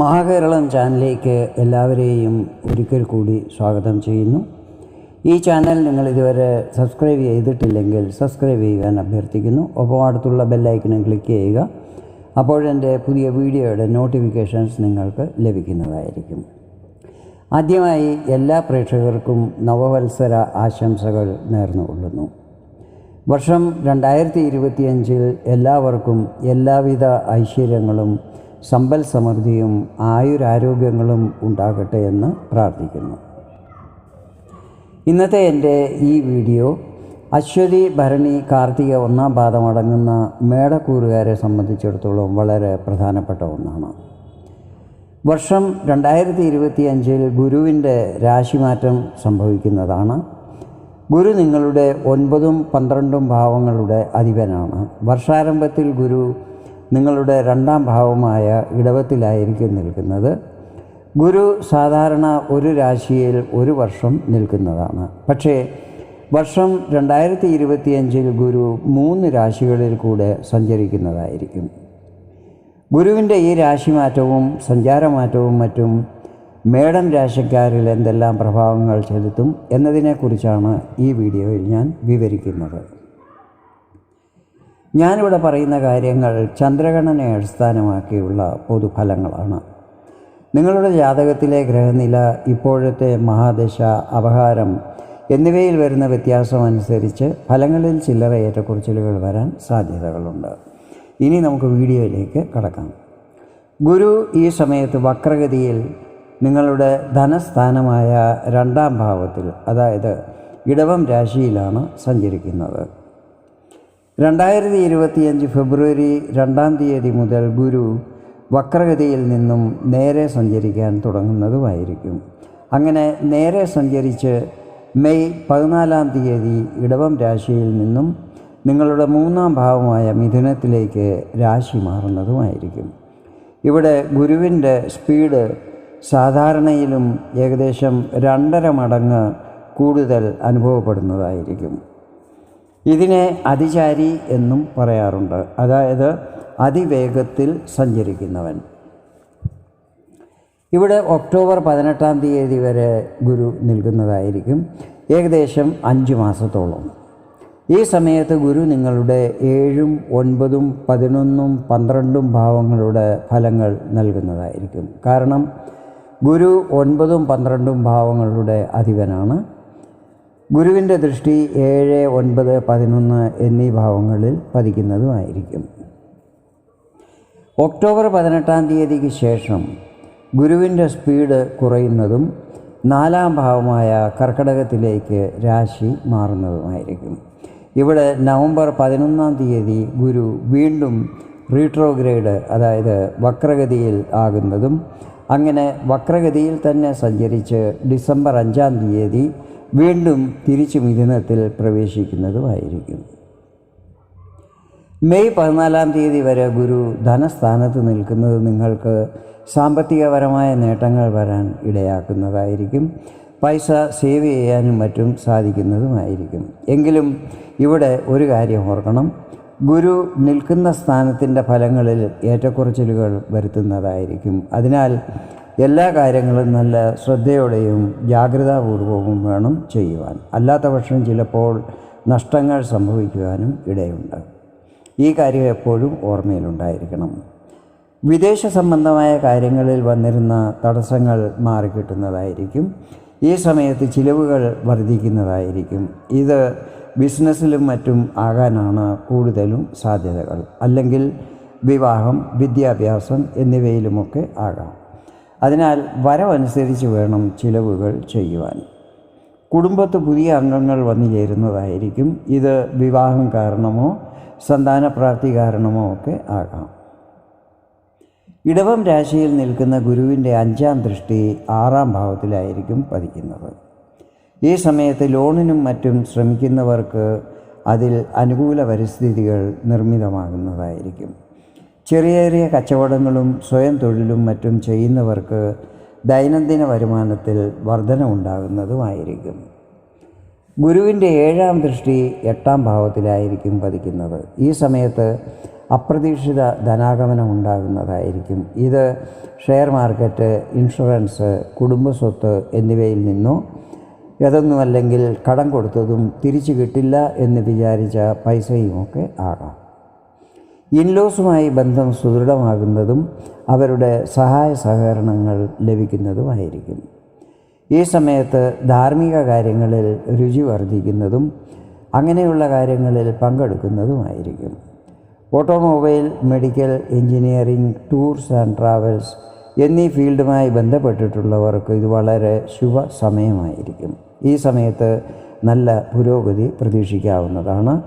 മഹാകേരളം ചാനലിലേക്ക് എല്ലാവരെയും ഒരിക്കൽ കൂടി സ്വാഗതം ചെയ്യുന്നു. ഈ ചാനൽ നിങ്ങൾ ഇതുവരെ സബ്സ്ക്രൈബ് ചെയ്തിട്ടില്ലെങ്കിൽ സബ്സ്ക്രൈബ് ചെയ്യാൻ അഭ്യർത്ഥിക്കുന്നു. ഒപ്പം അടുത്തുള്ള ബെല്ലൈക്കനും ക്ലിക്ക് ചെയ്യുക. അപ്പോഴെന്റെ പുതിയ വീഡിയോയുടെ നോട്ടിഫിക്കേഷൻസ് നിങ്ങൾക്ക് ലഭിക്കുന്നതായിരിക്കും. ആദ്യമായി എല്ലാ പ്രേക്ഷകർക്കും നവവത്സര ആശംസകൾ നേർന്നുകൊള്ളുന്നു. വർഷം രണ്ടായിരത്തി ഇരുപത്തിയഞ്ചിൽ എല്ലാവർക്കും എല്ലാവിധ ഐശ്വര്യങ്ങളും സമ്പൽ സമൃദ്ധിയും ആയുരാരോഗ്യങ്ങളും ഉണ്ടാകട്ടെ എന്ന് പ്രാർത്ഥിക്കുന്നു. ഇന്നത്തെ എന്റെ ഈ വീഡിയോ അശ്വതി ഭരണി കാർത്തിക ഒന്നാം പാദമടങ്ങുന്ന മേടക്കൂറുകാരെ സംബന്ധിച്ചിടത്തോളം വളരെ പ്രധാനപ്പെട്ട ഒന്നാണ്. വർഷം രണ്ടായിരത്തി ഇരുപത്തി അഞ്ചിൽ ഗുരുവിന്റെ രാശിമാറ്റം സംഭവിക്കുന്നതാണ്. ഗുരു നിങ്ങളുടെ ഒൻപതും പന്ത്രണ്ടും ഭാവങ്ങളുടെ അധിപനാണ്. വർഷാരംഭത്തിൽ ഗുരു നിങ്ങളുടെ രണ്ടാം ഭാവമായ ഇടവത്തിലായിരിക്കും നിൽക്കുന്നത്. ഗുരു സാധാരണ ഒരു രാശിയിൽ ഒരു വർഷം നിൽക്കുന്നതാണ്. പക്ഷേ വർഷം രണ്ടായിരത്തി ഇരുപത്തിയഞ്ചിൽ ഗുരു മൂന്ന് രാശികളിൽ കൂടെ സഞ്ചരിക്കുന്നതായിരിക്കും. ഗുരുവിന്റെ ഈ രാശിമാറ്റവും സഞ്ചാരമാറ്റവും മറ്റും മേടം രാശിക്കാരിൽ എന്തെല്ലാം പ്രഭാവങ്ങൾ ചെലുത്തും എന്നതിനെക്കുറിച്ചാണ് ഈ വീഡിയോയിൽ ഞാൻ വിവരിക്കുന്നത്. ഞാനിവിടെ പറയുന്ന കാര്യങ്ങൾ ചന്ദ്രഗണനെ അടിസ്ഥാനമാക്കിയുള്ള പൊതുഫലങ്ങളാണ്. നിങ്ങളുടെ ജാതകത്തിലെ ഗ്രഹനില ഇപ്പോഴത്തെ മഹാദശ അപഹാരം എന്നിവയിൽ വരുന്ന വ്യത്യാസം അനുസരിച്ച് ഫലങ്ങളിൽ ചില്ലറ ഏറ്റക്കുറച്ചിലുകൾ വരാൻ സാധ്യതകളുണ്ട്. ഇനി നമുക്ക് വീഡിയോയിലേക്ക് കടക്കാം. ഗുരു ഈ സമയത്ത് വക്രഗതിയിൽ നിങ്ങളുടെ ധനസ്ഥാനമായ രണ്ടാം ഭാവത്തിൽ അതായത് ഇടവം രാശിയിലാണ് സഞ്ചരിക്കുന്നത്. രണ്ടായിരത്തി ഇരുപത്തിയഞ്ച് ഫെബ്രുവരി രണ്ടാം തീയതി മുതൽ ഗുരു വക്രഗതിയിൽ നിന്നും നേരെ സഞ്ചരിക്കാൻ തുടങ്ങുന്നതുമായിരിക്കും. അങ്ങനെ നേരെ സഞ്ചരിച്ച് മെയ് പതിനാലാം തീയതി ഇടവം രാശിയിൽ നിന്നും നിങ്ങളുടെ മൂന്നാം ഭാവമായ മിഥുനത്തിലേക്ക് രാശി മാറുന്നതുമായിരിക്കും. ഇവിടെ ഗുരുവിന്റെ സ്പീഡ് സാധാരണയിലും ഏകദേശം രണ്ടര മടങ്ങ് കൂടുതൽ അനുഭവപ്പെടുന്നതായിരിക്കും. ഇതിനെ അതിചാരി എന്നും പറയാറുണ്ട്. അതായത് അതിവേഗത്തിൽ സഞ്ചരിക്കുന്നവൻ. ഇവിടെ ഒക്ടോബർ പതിനെട്ടാം തീയതി വരെ ഗുരു നിൽക്കുന്നതായിരിക്കും. ഏകദേശം അഞ്ച് മാസത്തോളം. ഈ സമയത്ത് ഗുരു നിങ്ങളുടെ ഏഴും ഒൻപതും പതിനൊന്നും പന്ത്രണ്ടും ഭാവങ്ങളുടെ ഫലങ്ങൾ നൽകുന്നതായിരിക്കും. കാരണം ഗുരു ഒൻപതും പന്ത്രണ്ടും ഭാവങ്ങളുടെ അധിപനാണ്. ഗുരുവിന്റെ ദൃഷ്ടി ഏഴ് ഒൻപത് പതിനൊന്ന് എന്നീ ഭാവങ്ങളിൽ പതിക്കുന്നതുമായിരിക്കും. ഒക്ടോബർ പതിനെട്ടാം തീയതിക്ക് ശേഷം ഗുരുവിന്റെ സ്പീഡ് കുറയുന്നതും നാലാം ഭാവമായ കർക്കടകത്തിലേക്ക് രാശി മാറുന്നതുമായിരിക്കും. ഇവിടെ നവംബർ പതിനൊന്നാം തീയതി ഗുരു വീണ്ടും റീട്രോഗ്രേഡ് അതായത് വക്രഗതിയിൽ ആകുന്നതും അങ്ങനെ വക്രഗതിയിൽ തന്നെ സഞ്ചരിച്ച് ഡിസംബർ അഞ്ചാം തീയതി വീണ്ടും തിരിച്ചു മിഥുനത്തിൽ പ്രവേശിക്കുന്നതുമായിരിക്കും. മെയ് പതിനാലാം തീയതി വരെ ഗുരു ധനസ്ഥാനത്ത് നിൽക്കുന്നത് നിങ്ങൾക്ക് സാമ്പത്തികപരമായ നേട്ടങ്ങൾ വരാൻ ഇടയാക്കുന്നതായിരിക്കും. പൈസ സേവ് ചെയ്യാനും മറ്റും സാധിക്കുന്നതുമായിരിക്കും. എങ്കിലും ഇവിടെ ഒരു കാര്യം ഓർക്കണം. ഗുരു നിൽക്കുന്ന സ്ഥാനത്തിന്റെ ഫലങ്ങളിൽ ഏറ്റക്കുറച്ചിലുകൾ വരുത്തുന്നതായിരിക്കും. അതിനാൽ എല്ലാ കാര്യങ്ങളും നല്ല ശ്രദ്ധയോടെയും ജാഗ്രതാപൂർവവും വേണം ചെയ്യുവാൻ. അല്ലാത്ത പക്ഷം ചിലപ്പോൾ നഷ്ടങ്ങൾ സംഭവിക്കുവാനും ഇടയുണ്ട്. ഈ കാര്യം എപ്പോഴും ഓർമ്മയിലുണ്ടായിരിക്കണം. വിദേശ സംബന്ധമായ കാര്യങ്ങളിൽ വന്നിരുന്ന തടസ്സങ്ങൾ മാറിക്കിട്ടുന്നതായിരിക്കും. ഈ സമയത്ത് ചിലവുകൾ വർദ്ധിക്കുന്നതായിരിക്കും. ഇത് ബിസിനസ്സിലും മറ്റും ആകാനാണ് കൂടുതലും സാധ്യതകൾ. അല്ലെങ്കിൽ വിവാഹം വിദ്യാഭ്യാസം എന്നിവയിലുമൊക്കെ ആകാം. അതിനാൽ വരവനുസരിച്ച് വേണം ചിലവുകൾ ചെയ്യുവാൻ. കുടുംബത്ത് പുതിയ അംഗങ്ങൾ വന്നു ചേരുന്നതായിരിക്കും. ഇത് വിവാഹം കാരണമോ സന്താനപ്രാപ്തി കാരണമോ ഒക്കെ ആകാം. ഇടവം രാശിയിൽ നിൽക്കുന്ന ഗുരുവിന്റെ അഞ്ചാം ദൃഷ്ടി ആറാം ഭാവത്തിലായിരിക്കും പതിക്കുന്നത്. ഈ സമയത്ത് ലോണിനും മറ്റും ശ്രമിക്കുന്നവർക്ക് അതിൽ അനുകൂല പരിസ്ഥിതികൾ നിർമ്മിതമാകുന്നതായിരിക്കും. ചെറിയ ചെറിയ കച്ചവടങ്ങളും സ്വയം തൊഴിലും മറ്റും ചെയ്യുന്നവർക്ക് ദൈനംദിന വരുമാനത്തിൽ വർധന ഉണ്ടാകുന്നതുമായിരിക്കും ഗുരുവിന്റെ ഏഴാം ദൃഷ്ടി എട്ടാം ഭാവത്തിലായിരിക്കും പതിക്കുന്നത്. ഈ സമയത്ത് അപ്രതീക്ഷിത ധനാഗമനം ഉണ്ടാകുന്നതായിരിക്കും ഇത് ഷെയർ മാർക്കറ്റ് ഇൻഷുറൻസ് കുടുംബസ്വത്ത് എന്നിവയിൽ നിന്നോ ഏതൊന്നുമല്ലെങ്കിൽ കടം കൊടുത്തതും തിരിച്ചു കിട്ടില്ല എന്ന് വിചാരിച്ച പൈസയുമൊക്കെ ആകാം. ഇൻലോസുമായി ബന്ധം സുദൃഢമാകുന്നതും അവരുടെ സഹായ സഹകരണങ്ങൾ ലഭിക്കുന്നതുമായിരിക്കും. ഈ സമയത്ത് ധാർമ്മിക കാര്യങ്ങളിൽ രുചി വർദ്ധിക്കുന്നതും അങ്ങനെയുള്ള കാര്യങ്ങളിൽ പങ്കെടുക്കുന്നതുമായിരിക്കും. Automobile medical engineering tours and travels എന്നീ ഫീൽഡുമായി ബന്ധപ്പെട്ടിട്ടുള്ളവർക്ക് ഇത് വളരെ ശുഭ സമയമായിരിക്കും ഈ സമയത്ത് നല്ല പുരോഗതി പ്രതീക്ഷിക്കാവുന്നതാണ്.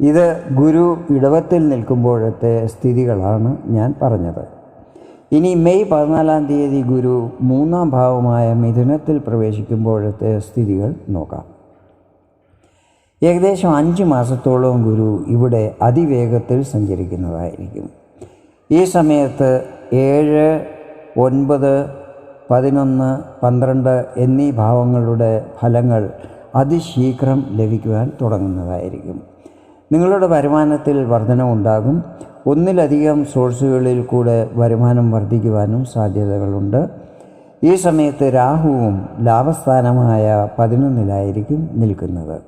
ഇത് ഗുരു ഇടവത്തിൽ നിൽക്കുമ്പോഴത്തെ സ്ഥിതികളാണ് ഞാൻ പറഞ്ഞത്. ഇനി മെയ് പതിനാലാം തീയതി ഗുരു മൂന്നാം ഭാവമായ മിഥുനത്തിൽ പ്രവേശിക്കുമ്പോഴത്തെ സ്ഥിതികൾ നോക്കാം. ഏകദേശം അഞ്ച് മാസത്തോളം ഗുരു ഇവിടെ അതിവേഗത്തിൽ സഞ്ചരിക്കുന്നതായിരിക്കും. ഈ സമയത്ത് ഏഴ് ഒൻപത് പതിനൊന്ന് പന്ത്രണ്ട് എന്നീ ഭാവങ്ങളുടെ ഫലങ്ങൾ അതിശീഘ്രം ലഭിക്കുവാൻ തുടങ്ങുന്നതായിരിക്കും. നിങ്ങളുടെ വരുമാനത്തിൽ വർധനവുണ്ടാകും ഒന്നിലധികം സോഴ്സുകളിൽ കൂടെ വരുമാനം വർദ്ധിക്കുവാനും സാധ്യതകളുണ്ട്. ഈ സമയത്ത് രാഹുവും ലാഭസ്ഥാനമായ പതിനൊന്നിലായിരിക്കും നിൽക്കുന്നത്.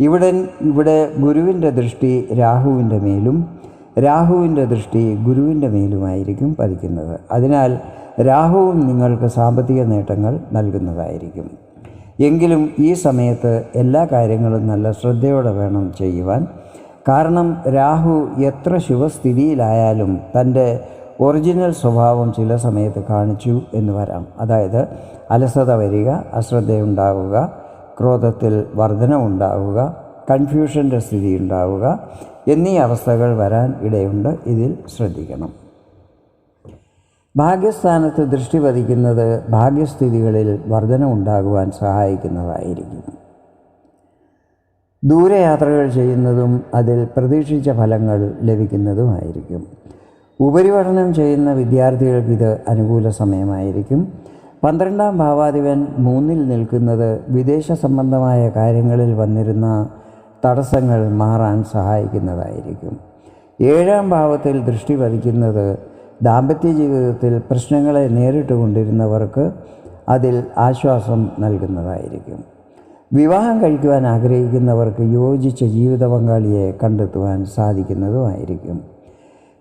ഇവിടെ ഇവിടെ ഗുരുവിന്റെ ദൃഷ്ടി രാഹുവിന്റെ മേലും രാഹുവിന്റെ ദൃഷ്ടി ഗുരുവിന്റെ മേലുമായിരിക്കും പതിക്കുന്നത്. അതിനാൽ രാഹുവും നിങ്ങൾക്ക് സാമ്പത്തിക നേട്ടങ്ങൾ നൽകുന്നതായിരിക്കും. എങ്കിലും ഈ സമയത്ത് എല്ലാ കാര്യങ്ങളും നല്ല ശ്രദ്ധയോടെ വേണം ചെയ്യുവാൻ. കാരണം രാഹു എത്ര ശുഭസ്ഥിതിയിലായാലും തന്റെ ഒറിജിനൽ സ്വഭാവം ചില സമയത്ത് കാണിച്ചു എന്ന് വരാം. അതായത് അലസത വരിക അശ്രദ്ധയുണ്ടാവുക ക്രോധത്തിൽ വർധന ഉണ്ടാവുക കൺഫ്യൂഷന്റെ സ്ഥിതി ഉണ്ടാവുക എന്നീ അവസ്ഥകൾ വരാൻ ഇടയുണ്ട്. ഇതിൽ ശ്രദ്ധിക്കണം. ഭാഗ്യസ്ഥാനത്ത് ദൃഷ്ടി പതിക്കുന്നത് ഭാഗ്യസ്ഥിതികളിൽ വർധന ഉണ്ടാകുവാൻ സഹായിക്കുന്നതായിരിക്കും. ദൂരയാത്രകൾ ചെയ്യുന്നതും അതിൽ പ്രതീക്ഷിച്ച ഫലങ്ങൾ ലഭിക്കുന്നതുമായിരിക്കും. ഉപരിപഠനം ചെയ്യുന്ന വിദ്യാർത്ഥികൾക്ക് ഇത് അനുകൂല സമയമായിരിക്കും. പന്ത്രണ്ടാം ഭാവാധിപൻ മൂന്നിൽ നിൽക്കുന്നത് വിദേശ സംബന്ധമായ കാര്യങ്ങളിൽ വന്നിരുന്ന തടസ്സങ്ങൾ മാറാൻ സഹായിക്കുന്നതായിരിക്കും. ഏഴാം ഭാവത്തിൽ ദൃഷ്ടി പതിക്കുന്നത് ദാമ്പത്യ ജീവിതത്തിൽ പ്രശ്നങ്ങളെ നേരിട്ട് കൊണ്ടിരുന്നവർക്ക് അതിൽ ആശ്വാസം നൽകുന്നതായിരിക്കും. വിവാഹം കഴിക്കുവാൻ ആഗ്രഹിക്കുന്നവർക്ക് യോജിച്ച ജീവിത പങ്കാളിയെ കണ്ടെത്തുവാൻ സാധിക്കുന്നതുമായിരിക്കും.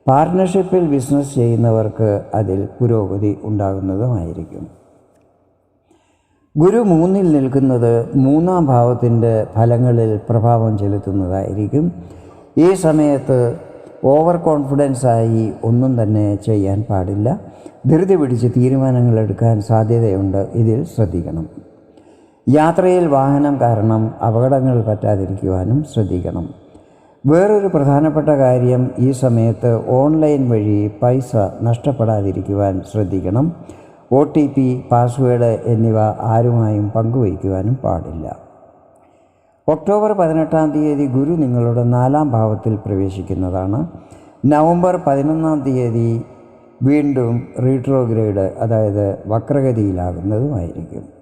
പാർട്ട്ണർഷിപ്പിൽ ബിസിനസ് ചെയ്യുന്നവർക്ക് അതിൽ പുരോഗതി ഉണ്ടാകുന്നതുമായിരിക്കും. ഗുരു മൂന്നിൽ നിൽക്കുന്നത് മൂന്നാം ഭാവത്തിന്റെ ഫലങ്ങളിൽ പ്രഭാവം ചെലുത്തുന്നതായിരിക്കും. ഈ സമയത്ത് ഓവർ കോൺഫിഡൻസ് ആയി ഒന്നും തന്നെ ചെയ്യാൻ പാടില്ല. ധൃതി പിടിച്ച് തീരുമാനങ്ങൾ എടുക്കാൻ സാധ്യതയുണ്ട്. ഇതിൽ ശ്രദ്ധിക്കണം. യാത്രയിൽ വാഹനം കാരണം അപകടങ്ങൾ പറ്റാതിരിക്കുവാനും ശ്രദ്ധിക്കണം. വേറൊരു പ്രധാനപ്പെട്ട കാര്യം ഈ സമയത്ത് ഓൺലൈൻ വഴി പൈസ നഷ്ടപ്പെടാതിരിക്കുവാൻ ശ്രദ്ധിക്കണം. ഒ ടി പി പാസ്വേഡ് എന്നിവ ആരുമായും പങ്കുവയ്ക്കുവാനും പാടില്ല. ഒക്ടോബർ പതിനെട്ടാം തീയതി ഗുരു നിങ്ങളുടെ നാലാം ഭാവത്തിൽ പ്രവേശിക്കുന്നതാണ്. നവംബർ പതിനൊന്നാം തീയതി വീണ്ടും റീട്രോഗ്രേഡ് അതായത് വക്രഗതിയിലാകുന്നതുമായിരിക്കും.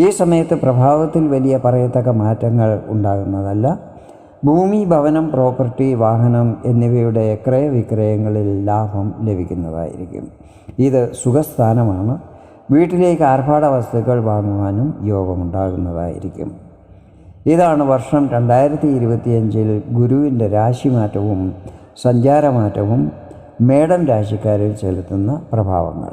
ഈ സമയത്ത് പ്രഭാവത്തിൽ വലിയ പറയത്തക്ക മാറ്റങ്ങൾ ഉണ്ടാകുന്നതല്ല. ഭൂമി ഭവനം പ്രോപ്പർട്ടി വാഹനം എന്നിവയുടെ ക്രയവിക്രയങ്ങളിൽ ലാഭം ലഭിക്കുന്നതായിരിക്കും. ഇത് സുഖസ്ഥാനമാണ്. വീട്ടിലേക്ക് ആർഭാട വസ്തുക്കൾ വാങ്ങുവാനും യോഗമുണ്ടാകുന്നതായിരിക്കും. ഇതാണ് വർഷം രണ്ടായിരത്തി ഇരുപത്തിയഞ്ചിൽ ഗുരുവിന്റെ രാശിമാറ്റവും സഞ്ചാരമാറ്റവും മേടം രാശിക്കാരിൽ ചെലുത്തുന്ന പ്രഭാവങ്ങൾ.